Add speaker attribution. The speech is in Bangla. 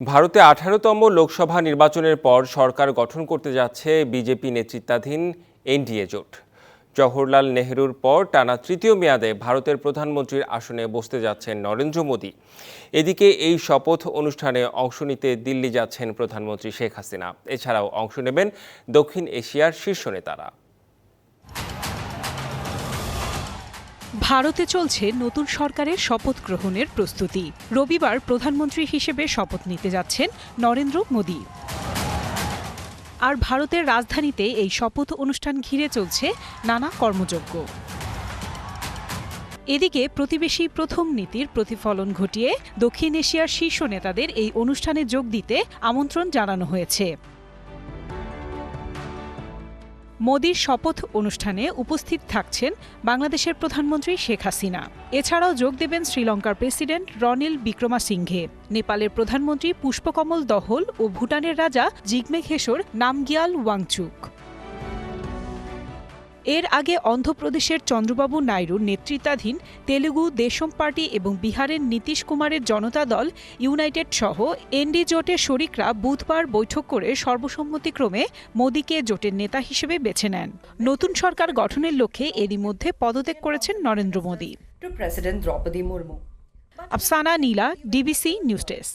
Speaker 1: ভারতে আঠারোতম লোকসভা নির্বাচনের পর সরকার গঠন করতে যাচ্ছে বিজেপি নেতৃত্বাধীন এনডিএ জোট। জওহরলাল নেহরুর পর টানা তৃতীয় মেয়াদে ভারতের প্রধানমন্ত্রীর আসনে বসতে যাচ্ছেন নরেন্দ্র মোদী। এদিকে এই শপথ অনুষ্ঠানে অংশ নিতে দিল্লি যাচ্ছেন প্রধানমন্ত্রী শেখ হাসিনা। এছাড়াও অংশ নেবেন দক্ষিণ এশিয়ার শীর্ষ নেতারা।
Speaker 2: ভারতে চলছে নতুন সরকারের শপথ গ্রহণের প্রস্তুতি। রবিবার প্রধানমন্ত্রী হিসেবে শপথ নিতে যাচ্ছেন নরেন্দ্র মোদী। আর ভারতের রাজধানীতে এই শপথ অনুষ্ঠান ঘিরে চলছে নানা কর্মযজ্ঞ। এদিকে প্রতিবেশী প্রথম নীতির প্রতিফলন ঘটিয়ে দক্ষিণ এশিয়ার শীর্ষ নেতাদের এই অনুষ্ঠানে যোগ দিতে আমন্ত্রণ জানানো হয়েছে। মোদির শপথ অনুষ্ঠানে উপস্থিত থাকছেন বাংলাদেশের প্রধানমন্ত্রী শেখ হাসিনা। এছাড়াও যোগ দেবেন শ্রীলঙ্কার প্রেসিডেন্ট রনিল বিক্রমাসিংঘে। নেপালের প্রধানমন্ত্রী পুষ্পকমল দহল ও ভুটানের রাজা জিগমে খেসর নামগিয়াল ওয়াংচুক। এর আগে অন্ধ্রপ্রদেশের চন্দ্রবাবু নাইডুর নেতৃত্বাধীন তেলুগু দেশম পার্টি এবং বিহারের নীতিশ কুমারের জনতা দল ইউনাইটেড সহ এনডি জোটের শরিকরা বুধবার বৈঠক করে সর্বসম্মতিক্রমে মোদীকে জোটের নেতা হিসেবে বেছে নেন। নতুন সরকার গঠনের লক্ষ্যে এরই মধ্যে পদত্যাগ করেছেন Narendra Modi.
Speaker 3: Murmu.
Speaker 2: Afsana Nila DBC news desk.